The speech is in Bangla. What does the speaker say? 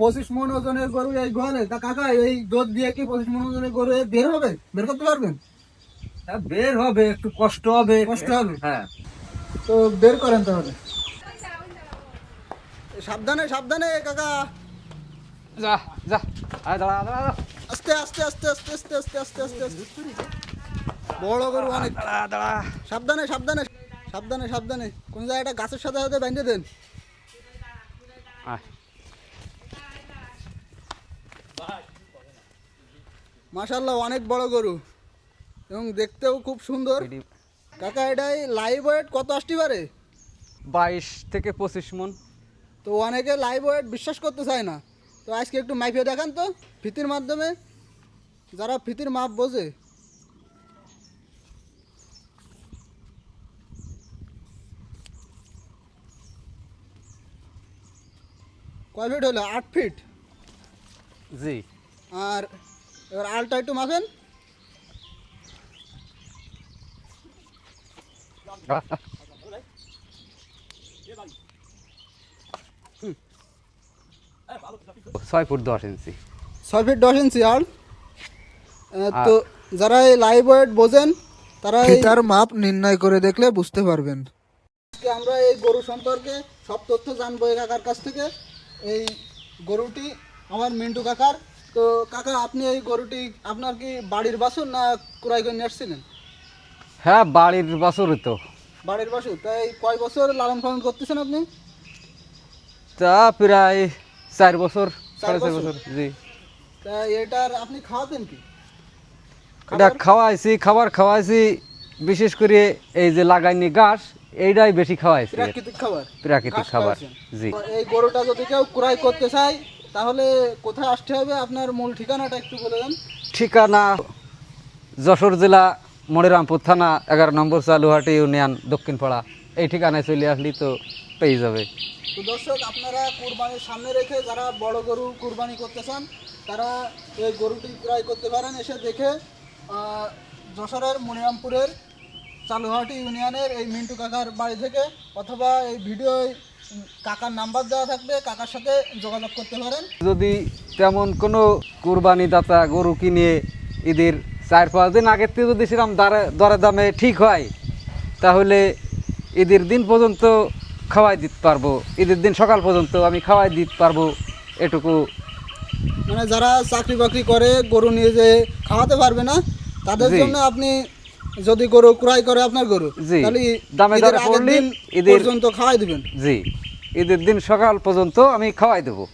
পঁচিশ মন ওজনের গরু এই গোয়ালে তা কাকা এই দুধ দিয়ে কি পঁচিশ মন ওজনের গরু বের হবে? বের করতে পারবেন? হ্যাঁ, বের হবে একটু কষ্ট হবে। কষ্ট হবে? হ্যাঁ। তো বের করেন তাহলে। সাবধানে সাবধানে কাকা। যা যা। আয় দাঁড়া দাঁড়া দাঁড়া। আস্তে আস্তে আস্তে আস্তে আস্তে আস্তে আস্তে আস্তে আস্তে। বড় গরু অনেক। দাঁড়া দাঁড়া। সাবধানে সাবধানে সাবধানে সাবধানে। কোন জায়গাটা গাছের সাথে সাথে বেঁধে দেন। আয়। মাশাল্লাহ অনেক বড় গরু। এবং দেখতেও খুব সুন্দর। কাকা এটাই লাইভ ওয়েট কত আসতে পারে? বাইশ থেকে পঁচিশ মন। তো অনেকে লাইভ ওয়েট বিশ্বাস করতে চায় না। তো আজকে একটু মাইফে দেখান তো ফিতির মাধ্যমে। যারা ফিতির মাপ বোঝে। কয় ফিট হলো? আট ফিট জি। আর এবার আলটা একটু মাপেন ছয় ফুট দশ ইঞ্চি। ছয় ফিট দশ ইঞ্চি আর তো যারা এই লাইভ ওয়েট বোঝেন তারা তার মাপ নির্ণয় করে দেখলে বুঝতে পারবেন। আজকে আমরা এই গরু সম্পর্কে সব তথ্য জানব এই কাকার কাছ থেকে। এই গরুটি আমার মিন্টু কাকার। তো কাকা আপনি এই গরুটি আপনার কি বাড়ির বাসুর না ক্রয় করে নিয়ে আসছিলেন? হ্যাঁ বাড়ির বাছরই তো। বাড়ির বাসুর? তাই কয় বছর লালন পালন করতেছেন আপনি? তা প্রায় চার বছর সাড়ে চার বছর? বছর জি। তা এটার আপনি খাওয়াতেন কি? এটা খাওয়াইছি খাবার খাওয়াইছি বিশেষ করে এই যে লাগাইনি ঘাস এইটাই বেশি খাওয়াইছি। প্রাকৃতিক খাবার? প্রাকৃতিক খাবার জি। এই গরুটা যদি কেউ ক্রয় করতে চায় তাহলে কোথায় আসতে হবে? আপনার মূল ঠিকানাটা একটু বলে দেন। ঠিকানা যশোর জেলা মনিরামপুর থানা এগারো নম্বর চালুহাটি ইউনিয়ন দক্ষিণ পাড়া এই ঠিকানায় চলে আসলি তো পেয়ে যাবে। তো দর্শক আপনারা কুরবানির সামনে রেখে যারা বড় গরু কুরবানি করতে চান তারা এই গরুটি ক্রয় করতে পারেন। এসে দেখে যশোরের মনিরামপুরের চালুহাটি ইউনিয়নের এই মিন্টু কাকার বাড়ি থেকে অথবা এই ভিডিও কাকার নাম্বার দেওয়া থাকবে কাকার সাথে যোগাযোগ করতে পারেন। যদি তেমন কোনো কুরবানি দাতা গরু কিনে ঈদের চার পাঁচ দিন আগের থেকে যদি সেরকম দরে দামে ঠিক হয় তাহলে ঈদের দিন পর্যন্ত খাওয়াই দিতে পারব। ঈদের দিন সকাল পর্যন্ত আমি খাওয়াই দিতে পারব এটুকু। মানে যারা চাকরি বাকরি করে গরু নিয়ে যে খাওয়াতে পারবে না তাদের জন্য আপনি যদি গরু ক্রয় করে আপনার গরু তাহলে দামে পড়লে পর্যন্ত খাওয়াই দিবেন। জি। ঈদের দিন সকাল পর্যন্ত আমি খাওয়াই দেবো।